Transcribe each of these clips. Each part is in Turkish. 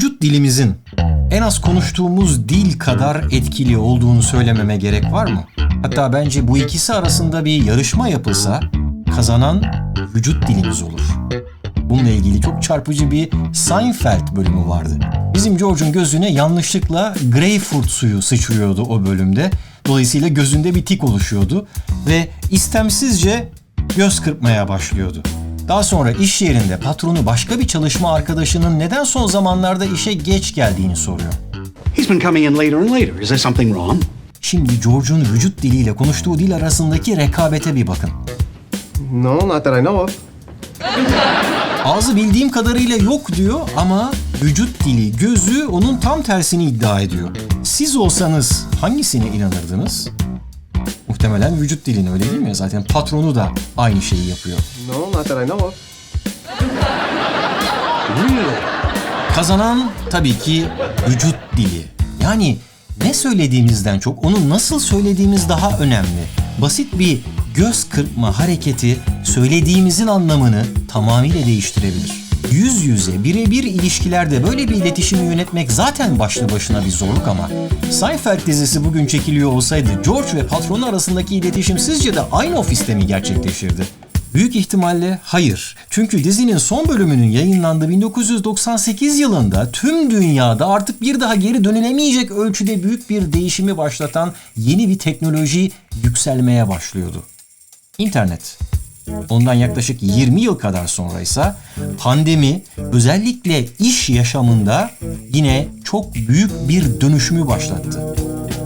vücut dilimizin en az konuştuğumuz dil kadar etkili olduğunu söylememe gerek var mı? Hatta bence bu ikisi arasında bir yarışma yapılsa kazanan vücut dilimiz olur. Bununla ilgili çok çarpıcı bir Seinfeld bölümü vardı. Bizim George'un gözüne yanlışlıkla greyfurt suyu sıçrıyordu o bölümde. Dolayısıyla gözünde bir tik oluşuyordu ve istemsizce göz kırpmaya başlıyordu. Daha sonra iş yerinde patronu başka bir çalışma arkadaşının neden son zamanlarda işe geç geldiğini soruyor. He's been coming in later and later. Is there something wrong? Şimdi George'un vücut diliyle konuştuğu dil arasındaki rekabete bir bakın. No, not that I know of. Ağzı bildiğim kadarıyla yok diyor ama vücut dili, gözü onun tam tersini iddia ediyor. Siz olsanız hangisine inanırdınız? Muhtemelen vücut dilini öyle değil mi? Zaten patronu da aynı şeyi yapıyor. No, not that I know of. Kazanan tabii ki vücut dili. Yani ne söylediğimizden çok onu nasıl söylediğimiz daha önemli. Basit bir göz kırpma hareketi söylediğimizin anlamını tamamıyla değiştirebilir. Yüz yüze, birebir ilişkilerde böyle bir iletişimi yönetmek zaten başlı başına bir zorluk ama Seinfeld dizisi bugün çekiliyor olsaydı George ve patronu arasındaki iletişim sizce de aynı ofiste mi gerçekleşirdi? Büyük ihtimalle hayır. Çünkü dizinin son bölümünün yayınlandığı 1998 yılında tüm dünyada artık bir daha geri dönülemeyecek ölçüde büyük bir değişimi başlatan yeni bir teknoloji yükselmeye başlıyordu. İnternet. Ondan yaklaşık 20 yıl kadar sonra ise pandemi özellikle iş yaşamında yine çok büyük bir dönüşümü başlattı.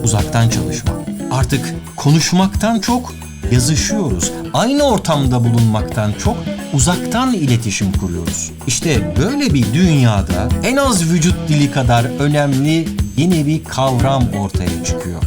Uzaktan çalışma. Artık konuşmaktan çok yazışıyoruz. Aynı ortamda bulunmaktan çok uzaktan iletişim kuruyoruz. İşte böyle bir dünyada en az vücut dili kadar önemli yeni bir kavram ortaya çıkıyor.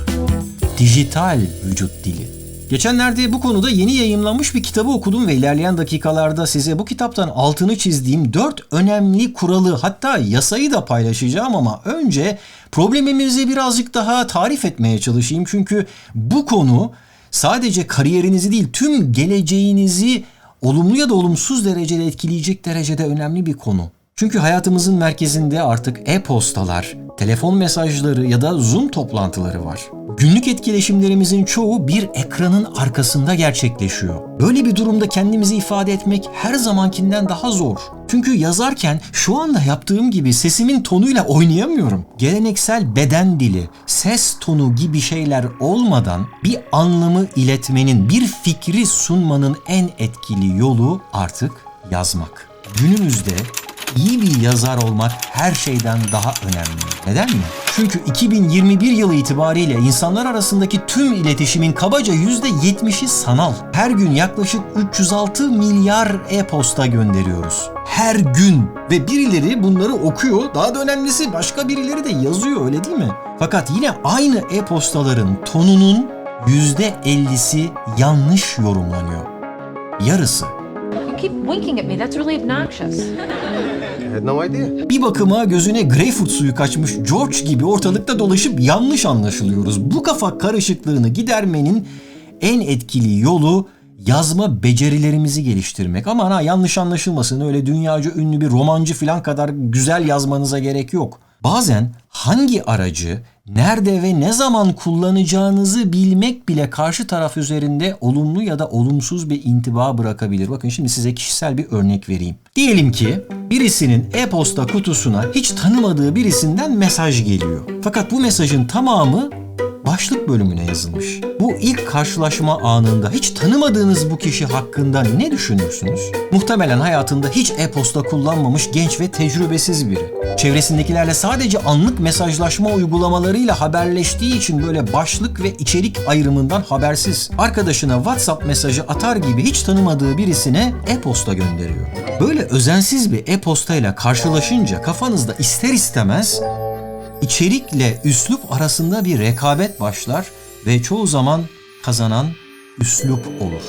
Dijital vücut dili. Geçenlerde bu konuda yeni yayımlanmış bir kitabı okudum ve ilerleyen dakikalarda size bu kitaptan altını çizdiğim dört önemli kuralı hatta yasayı da paylaşacağım ama önce problemimizi birazcık daha tarif etmeye çalışayım. Çünkü bu konu sadece kariyerinizi değil tüm geleceğinizi olumlu ya da olumsuz derecede etkileyecek derecede önemli bir konu. Çünkü hayatımızın merkezinde artık e-postalar, telefon mesajları ya da Zoom toplantıları var. Günlük etkileşimlerimizin çoğu bir ekranın arkasında gerçekleşiyor. Böyle bir durumda kendimizi ifade etmek her zamankinden daha zor. Çünkü yazarken şu anda yaptığım gibi sesimin tonuyla oynayamıyorum. Geleneksel beden dili, ses tonu gibi şeyler olmadan bir anlamı iletmenin, bir fikri sunmanın en etkili yolu artık yazmak. Günümüzde iyi bir yazar olmak her şeyden daha önemli. Neden mi? Çünkü 2021 yılı itibariyle insanlar arasındaki tüm iletişimin kabaca %70'i sanal. Her gün yaklaşık 306 milyar e-posta gönderiyoruz. Her gün ve birileri bunları okuyor. Daha da önemlisi başka birileri de yazıyor öyle değil mi? Fakat yine aynı e-postaların tonunun %50'si yanlış yorumlanıyor. Yarısı. You keep winking at me. That's really obnoxious. Had no idea. Bir bakıma gözüne greyfurt suyu kaçmış George gibi ortalıkta dolaşıp yanlış anlaşılıyoruz. Bu kafa karışıklığını gidermenin en etkili yolu yazma becerilerimizi geliştirmek. Aman ha yanlış anlaşılmasın öyle dünyaca ünlü bir romancı falan kadar güzel yazmanıza gerek yok. Bazen hangi aracı nerede ve ne zaman kullanacağınızı bilmek bile karşı taraf üzerinde olumlu ya da olumsuz bir intiba bırakabilir. Bakın şimdi size kişisel bir örnek vereyim. Diyelim ki birisinin e-posta kutusuna hiç tanımadığı birisinden mesaj geliyor. Fakat bu mesajın tamamı başlık bölümüne yazılmış. Bu ilk karşılaşma anında hiç tanımadığınız bu kişi hakkında ne düşünürsünüz? Muhtemelen hayatında hiç e-posta kullanmamış genç ve tecrübesiz biri. Çevresindekilerle sadece anlık mesajlaşma uygulamalarıyla haberleştiği için böyle başlık ve içerik ayrımından habersiz. Arkadaşına WhatsApp mesajı atar gibi hiç tanımadığı birisine e-posta gönderiyor. Böyle özensiz bir e-postayla karşılaşınca kafanızda ister istemez içerikle üslup arasında bir rekabet başlar ve çoğu zaman kazanan üslup olur.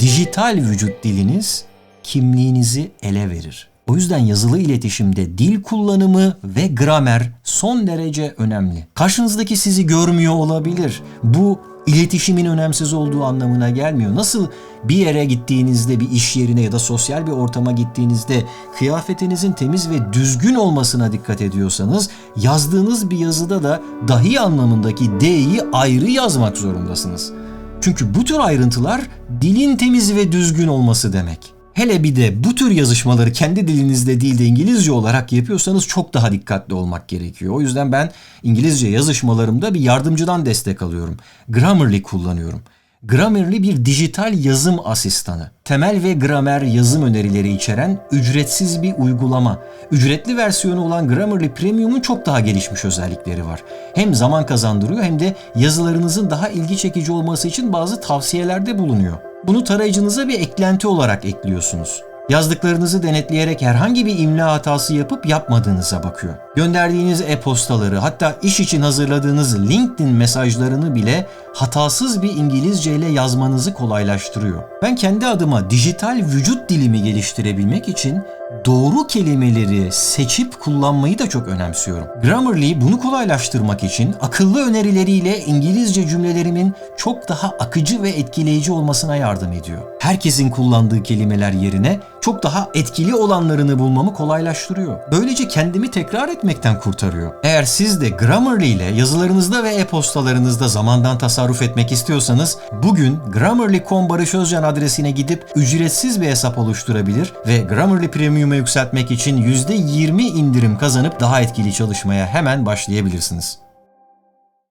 Dijital vücut diliniz kimliğinizi ele verir. O yüzden yazılı iletişimde dil kullanımı ve gramer son derece önemli. Karşınızdaki sizi görmüyor olabilir. Bu İletişimin önemsiz olduğu anlamına gelmiyor. Nasıl bir yere gittiğinizde bir iş yerine ya da sosyal bir ortama gittiğinizde kıyafetinizin temiz ve düzgün olmasına dikkat ediyorsanız yazdığınız bir yazıda da dahi anlamındaki D'yi ayrı yazmak zorundasınız. Çünkü bu tür ayrıntılar dilin temiz ve düzgün olması demek. Hele bir de bu tür yazışmaları kendi dilinizde değil de İngilizce olarak yapıyorsanız çok daha dikkatli olmak gerekiyor. O yüzden ben İngilizce yazışmalarımda bir yardımcıdan destek alıyorum. Grammarly kullanıyorum. Grammarly bir dijital yazım asistanı. Temel ve gramer yazım önerileri içeren ücretsiz bir uygulama. Ücretli versiyonu olan Grammarly Premium'un çok daha gelişmiş özellikleri var. Hem zaman kazandırıyor hem de yazılarınızın daha ilgi çekici olması için bazı tavsiyelerde bulunuyor. Bunu tarayıcınıza bir eklenti olarak ekliyorsunuz. Yazdıklarınızı denetleyerek herhangi bir imla hatası yapıp yapmadığınıza bakıyor. Gönderdiğiniz e-postaları hatta iş için hazırladığınız LinkedIn mesajlarını bile hatasız bir İngilizce ile yazmanızı kolaylaştırıyor. Ben kendi adıma dijital vücut dilimi geliştirebilmek için doğru kelimeleri seçip kullanmayı da çok önemsiyorum. Grammarly bunu kolaylaştırmak için akıllı önerileriyle İngilizce cümlelerimin çok daha akıcı ve etkileyici olmasına yardım ediyor. Herkesin kullandığı kelimeler yerine çok daha etkili olanlarını bulmamı kolaylaştırıyor. Böylece kendimi tekrar etmekten kurtarıyor. Eğer siz de Grammarly ile yazılarınızda ve e-postalarınızda zamandan tasarruf etmek istiyorsanız bugün Grammarly.com Barış Özcan adresine gidip ücretsiz bir hesap oluşturabilir ve Grammarly Premium'a yükseltmek için %20 indirim kazanıp daha etkili çalışmaya hemen başlayabilirsiniz.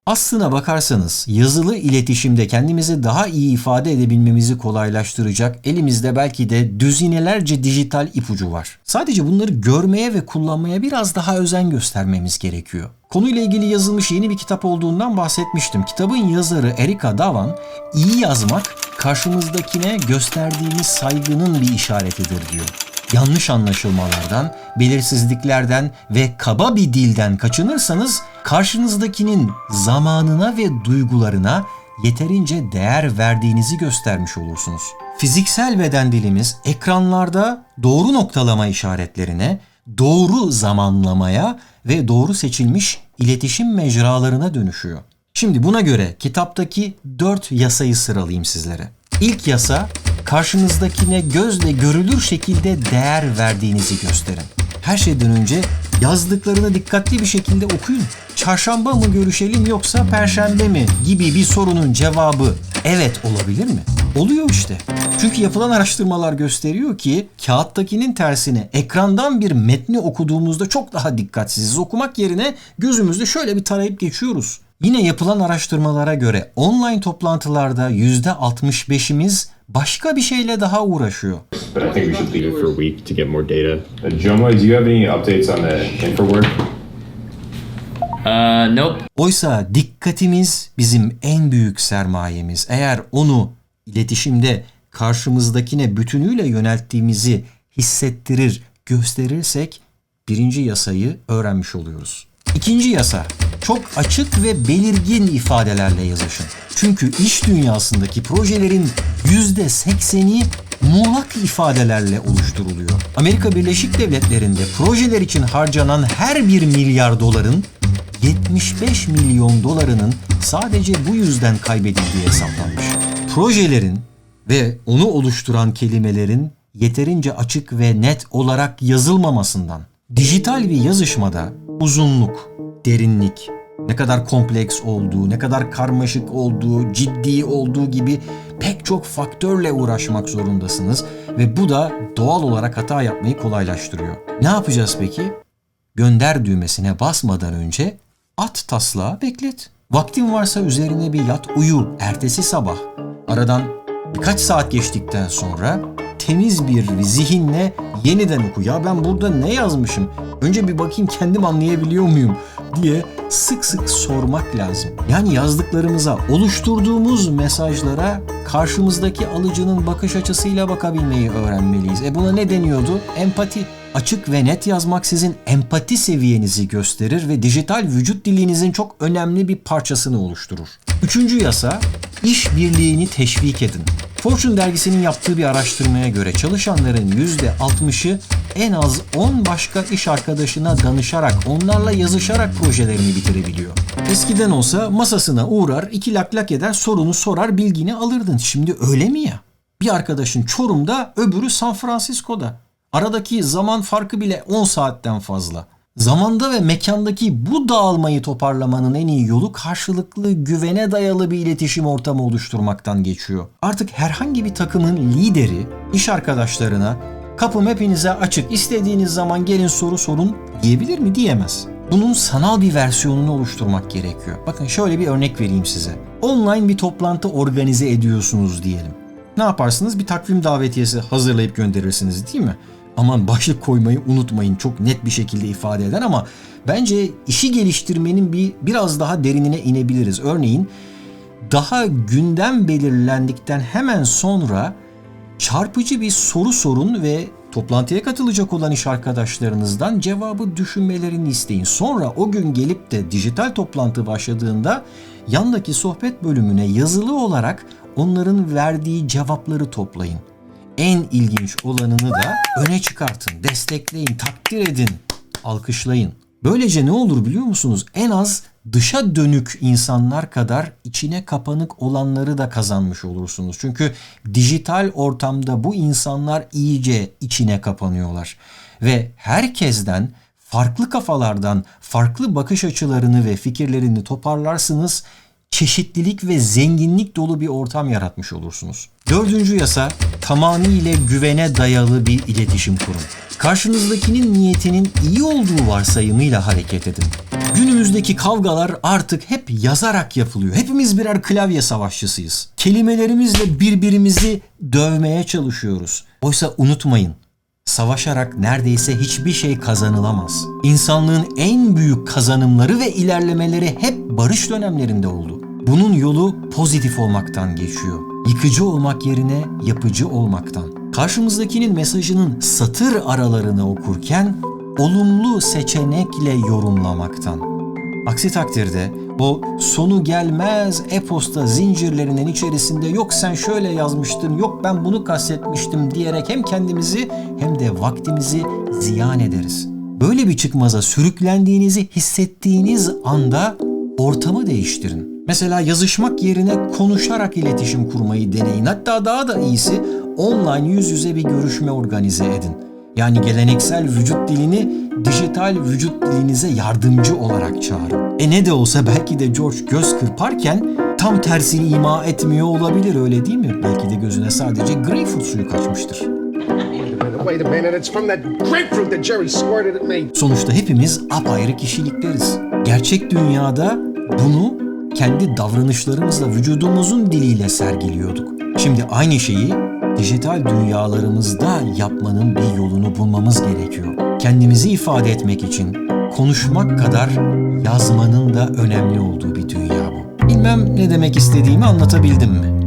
Aslına bakarsanız yazılı iletişimde kendimizi daha iyi ifade edebilmemizi kolaylaştıracak elimizde belki de düzinelerce dijital ipucu var. Sadece bunları görmeye ve kullanmaya biraz daha özen göstermemiz gerekiyor. Konuyla ilgili yazılmış yeni bir kitap olduğundan bahsetmiştim. Kitabın yazarı Erika Davan, iyi yazmak karşımızdakine gösterdiğimiz saygının bir işaretidir diyor yanlış anlaşılmalardan, belirsizliklerden ve kaba bir dilden kaçınırsanız karşınızdakinin zamanına ve duygularına yeterince değer verdiğinizi göstermiş olursunuz. Fiziksel beden dilimiz ekranlarda doğru noktalama işaretlerine, doğru zamanlamaya ve doğru seçilmiş iletişim mecralarına dönüşüyor. Şimdi buna göre kitaptaki 4 yasayı sıralayayım sizlere. İlk yasa karşınızdakine gözle görülür şekilde değer verdiğinizi gösterin. Her şeyden önce yazdıklarını dikkatli bir şekilde okuyun. Çarşamba mı görüşelim yoksa perşembe mi gibi bir sorunun cevabı evet olabilir mi? Oluyor işte. Çünkü yapılan araştırmalar gösteriyor ki kağıttakinin tersine ekrandan bir metni okuduğumuzda çok daha dikkatsiziz. Okumak yerine gözümüzde şöyle bir tarayıp geçiyoruz. Yine yapılan araştırmalara göre online toplantılarda %65'imiz başka bir şeyle daha uğraşıyor. but I think we should leave it for a week to get more data. Uh, Joma, do you have any updates on the InfoWork? Uh, nope. Oysa dikkatimiz bizim en büyük sermayemiz. Eğer onu iletişimde karşımızdakine bütünüyle yönelttiğimizi hissettirir, gösterirsek birinci yasayı öğrenmiş oluyoruz. İkinci yasa, çok açık ve belirgin ifadelerle yazışın. Çünkü iş dünyasındaki projelerin %80'i muğlak ifadelerle oluşturuluyor. Amerika Birleşik Devletleri'nde projeler için harcanan her bir milyar doların 75 milyon dolarının sadece bu yüzden kaybedildiği hesaplanmış. Projelerin ve onu oluşturan kelimelerin yeterince açık ve net olarak yazılmamasından, dijital bir yazışmada uzunluk, derinlik, ne kadar kompleks olduğu, ne kadar karmaşık olduğu, ciddi olduğu gibi pek çok faktörle uğraşmak zorundasınız ve bu da doğal olarak hata yapmayı kolaylaştırıyor. Ne yapacağız peki? gönder düğmesine basmadan önce at taslağı beklet. Vaktin varsa üzerine bir yat uyu. Ertesi sabah aradan birkaç saat geçtikten sonra temiz bir zihinle yeniden oku. Ya ben burada ne yazmışım? Önce bir bakayım kendim anlayabiliyor muyum diye sık sık sormak lazım. Yani yazdıklarımıza, oluşturduğumuz mesajlara karşımızdaki alıcının bakış açısıyla bakabilmeyi öğrenmeliyiz. E buna ne deniyordu? Empati. Açık ve net yazmak sizin empati seviyenizi gösterir ve dijital vücut dilinizin çok önemli bir parçasını oluşturur. Üçüncü yasa, iş birliğini teşvik edin. Fortune dergisinin yaptığı bir araştırmaya göre çalışanların %60'ı en az 10 başka iş arkadaşına danışarak, onlarla yazışarak projelerini bitirebiliyor. Eskiden olsa masasına uğrar, iki lak lak eder, sorunu sorar, bilgini alırdın. Şimdi öyle mi ya? Bir arkadaşın Çorum'da, öbürü San Francisco'da. Aradaki zaman farkı bile 10 saatten fazla. Zamanda ve mekandaki bu dağılmayı toparlamanın en iyi yolu karşılıklı güvene dayalı bir iletişim ortamı oluşturmaktan geçiyor. Artık herhangi bir takımın lideri iş arkadaşlarına kapım hepinize açık istediğiniz zaman gelin soru sorun diyebilir mi diyemez. Bunun sanal bir versiyonunu oluşturmak gerekiyor. Bakın şöyle bir örnek vereyim size. Online bir toplantı organize ediyorsunuz diyelim. Ne yaparsınız? Bir takvim davetiyesi hazırlayıp gönderirsiniz değil mi? Aman başlık koymayı unutmayın. Çok net bir şekilde ifade eder ama bence işi geliştirmenin bir biraz daha derinine inebiliriz. Örneğin daha gündem belirlendikten hemen sonra çarpıcı bir soru sorun ve toplantıya katılacak olan iş arkadaşlarınızdan cevabı düşünmelerini isteyin. Sonra o gün gelip de dijital toplantı başladığında yandaki sohbet bölümüne yazılı olarak onların verdiği cevapları toplayın. En ilginç olanını da öne çıkartın, destekleyin, takdir edin, alkışlayın. Böylece ne olur biliyor musunuz? En az dışa dönük insanlar kadar içine kapanık olanları da kazanmış olursunuz. Çünkü dijital ortamda bu insanlar iyice içine kapanıyorlar. Ve herkesten farklı kafalardan farklı bakış açılarını ve fikirlerini toparlarsınız çeşitlilik ve zenginlik dolu bir ortam yaratmış olursunuz. Dördüncü yasa tamamıyla güvene dayalı bir iletişim kurun. Karşınızdakinin niyetinin iyi olduğu varsayımıyla hareket edin. Günümüzdeki kavgalar artık hep yazarak yapılıyor. Hepimiz birer klavye savaşçısıyız. Kelimelerimizle birbirimizi dövmeye çalışıyoruz. Oysa unutmayın, Savaşarak neredeyse hiçbir şey kazanılamaz. İnsanlığın en büyük kazanımları ve ilerlemeleri hep barış dönemlerinde oldu. Bunun yolu pozitif olmaktan geçiyor. Yıkıcı olmak yerine yapıcı olmaktan. Karşımızdakinin mesajının satır aralarını okurken olumlu seçenekle yorumlamaktan. Aksi takdirde o sonu gelmez e-posta zincirlerinin içerisinde yok sen şöyle yazmıştın, yok ben bunu kastetmiştim diyerek hem kendimizi hem de vaktimizi ziyan ederiz. Böyle bir çıkmaza sürüklendiğinizi hissettiğiniz anda ortamı değiştirin. Mesela yazışmak yerine konuşarak iletişim kurmayı deneyin. Hatta daha da iyisi online yüz yüze bir görüşme organize edin. Yani geleneksel vücut dilini dijital vücut dilinize yardımcı olarak çağırın. E ne de olsa belki de George göz kırparken tam tersini ima etmiyor olabilir öyle değil mi? Belki de gözüne sadece greyfurt suyu kaçmıştır. Sonuçta hepimiz apayrı kişilikleriz. Gerçek dünyada bunu kendi davranışlarımızla vücudumuzun diliyle sergiliyorduk. Şimdi aynı şeyi dijital dünyalarımızda yapmanın bir yolunu bulmamız gerekiyor. Kendimizi ifade etmek için konuşmak kadar yazmanın da önemli olduğu bir dünya bu. Bilmem ne demek istediğimi anlatabildim mi?